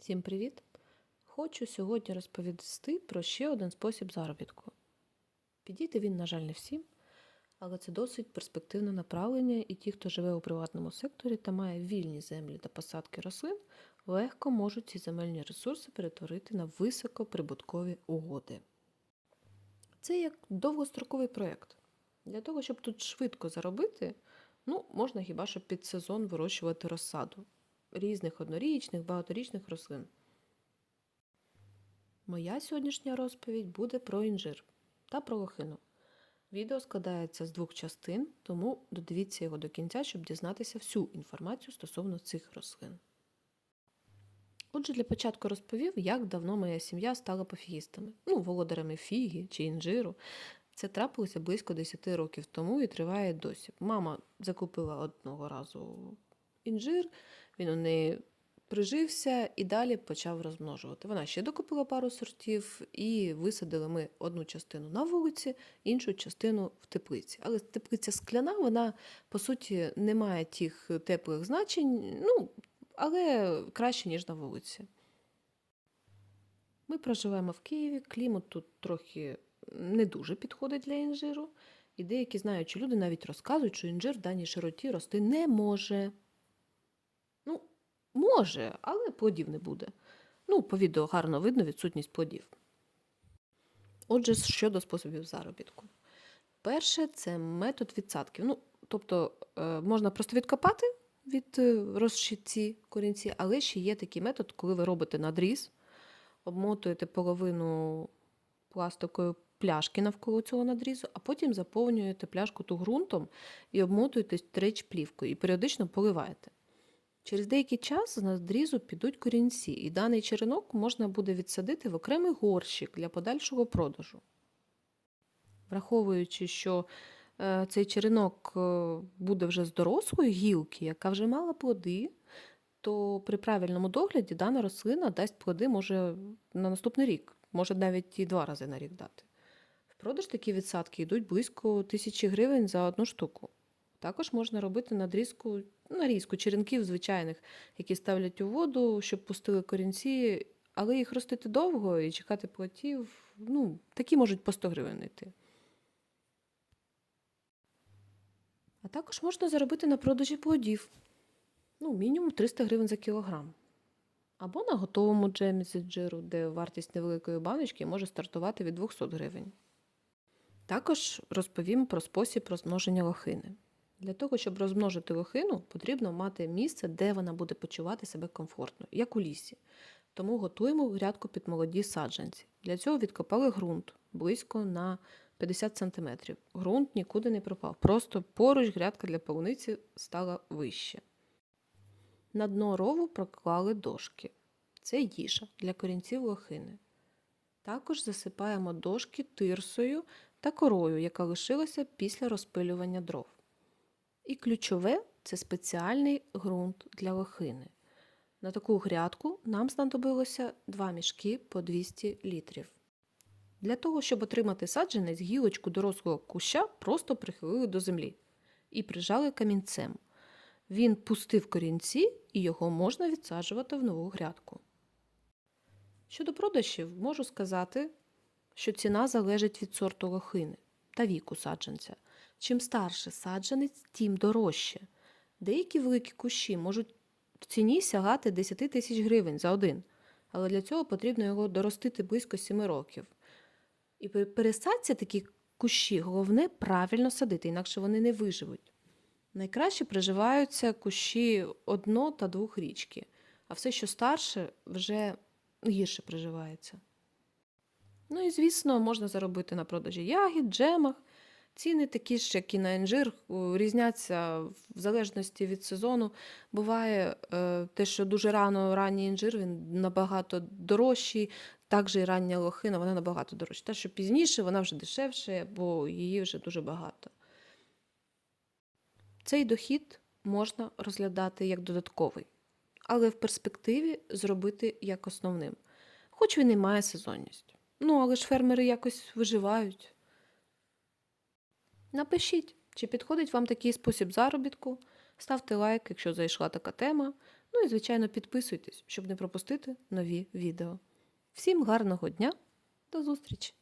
Всім привіт! Хочу сьогодні розповісти про ще один спосіб заробітку. Підійде він, на жаль, не всім, але це досить перспективне направлення, і ті, хто живе у приватному секторі та має вільні землі та посадки рослин, легко можуть ці земельні ресурси перетворити на високоприбуткові угоди. Це як довгостроковий проєкт. Для того, щоб тут швидко заробити, ну, можна хіба що під сезон вирощувати розсаду різних однорічних, багаторічних рослин. Моя сьогоднішня розповідь буде про інжир та про лохину. Відео складається з двох частин, тому додивіться його до кінця, щоб дізнатися всю інформацію стосовно цих рослин. Отже, для початку розповів, як давно моя сім'я стала пофігістами, ну, володарями фіги чи інжиру. Це трапилося близько 10 років тому і триває досі. Мама закупила одного разу інжир, він у неї прижився і далі почав розмножувати. Вона ще докупила пару сортів, і висадили ми одну частину на вулиці, іншу частину в теплиці. Але теплиця скляна, вона по суті не має тих теплих значень, ну, але краще, ніж на вулиці. Ми проживаємо в Києві, клімат тут трохи не дуже підходить для інжиру. І деякі знаючі люди навіть розказують, що інжир в даній широті рости не може. Може, але плодів не буде. Ну, по відео гарно видно відсутність плодів. Отже, щодо способів заробітку. Перше це метод відсадків. Ну, тобто е, можна просто відкопати від е, розшитці корінці, але ще є такий метод, коли ви робите надріз, обмотуєте половину пластикової пляшки навколо цього надрізу, а потім заповнюєте пляшку ту ґрунтом і обмотуєте треч плівкою і періодично поливаєте. Через деякий час з надрізу підуть корінці, і даний черенок можна буде відсадити в окремий горщик для подальшого продажу. Враховуючи, що е, цей черенок е, буде вже з дорослої гілки, яка вже мала плоди, то при правильному догляді дана рослина дасть плоди може на наступний рік, може навіть і два рази на рік дати. В продаж такі відсадки йдуть близько тисячі гривень за одну штуку. Також можна робити надрізку, нарізку черенків звичайних, які ставлять у воду, щоб пустили корінці, але їх ростити довго і чекати платів, ну, такі можуть по 100 гривень йти. А також можна заробити на продажі плодів. Ну, мінімум 300 гривень за кілограм. Або на готовому джемі з інжиру, де вартість невеликої баночки може стартувати від 200 гривень. Також розповім про спосіб розмноження лохини. Для того, щоб розмножити лохину, потрібно мати місце, де вона буде почувати себе комфортно, як у лісі. Тому готуємо грядку під молоді саджанці. Для цього відкопали ґрунт близько на 50 см. Ґрунт нікуди не пропав. Просто поруч грядка для полуниці стала вище. На дно рову проклали дошки. Це їжа для корінців лохини. Також засипаємо дошки тирсою та корою, яка лишилася після розпилювання дров. І ключове це спеціальний ґрунт для лохини. На таку грядку нам знадобилося 2 мішки по 200 літрів. Для того, щоб отримати саджанець, гілочку дорослого куща просто прихилили до землі і прижали камінцем. Він пустив корінці і його можна відсаджувати в нову грядку. Щодо продажів, можу сказати, що ціна залежить від сорту лохини та віку саджанця. Чим старше саджанець, тим дорожче. Деякі великі кущі можуть в ціні сягати 10 тисяч гривень за один, але для цього потрібно його доростити близько 7 років. І при пересадці такі кущі головне правильно садити, інакше вони не виживуть. Найкраще приживаються кущі одно та двохрічки, а все, що старше, вже гірше приживається. Ну і, звісно, можна заробити на продажі ягід, джемах. Ціни такі ж, як і на інжир, різняться в залежності від сезону. Буває е, те, що дуже рано ранній інжир він набагато дорожчий, також і рання лохина, вона набагато дорожча. Та, що пізніше, вона вже дешевше, бо її вже дуже багато. Цей дохід можна розглядати як додатковий, але в перспективі зробити як основним, хоч він і має сезонність. Ну, але ж фермери якось виживають. Напишіть, чи підходить вам такий спосіб заробітку. Ставте лайк, якщо зайшла така тема. Ну і, звичайно, підписуйтесь, щоб не пропустити нові відео. Всім гарного дня, до зустрічі!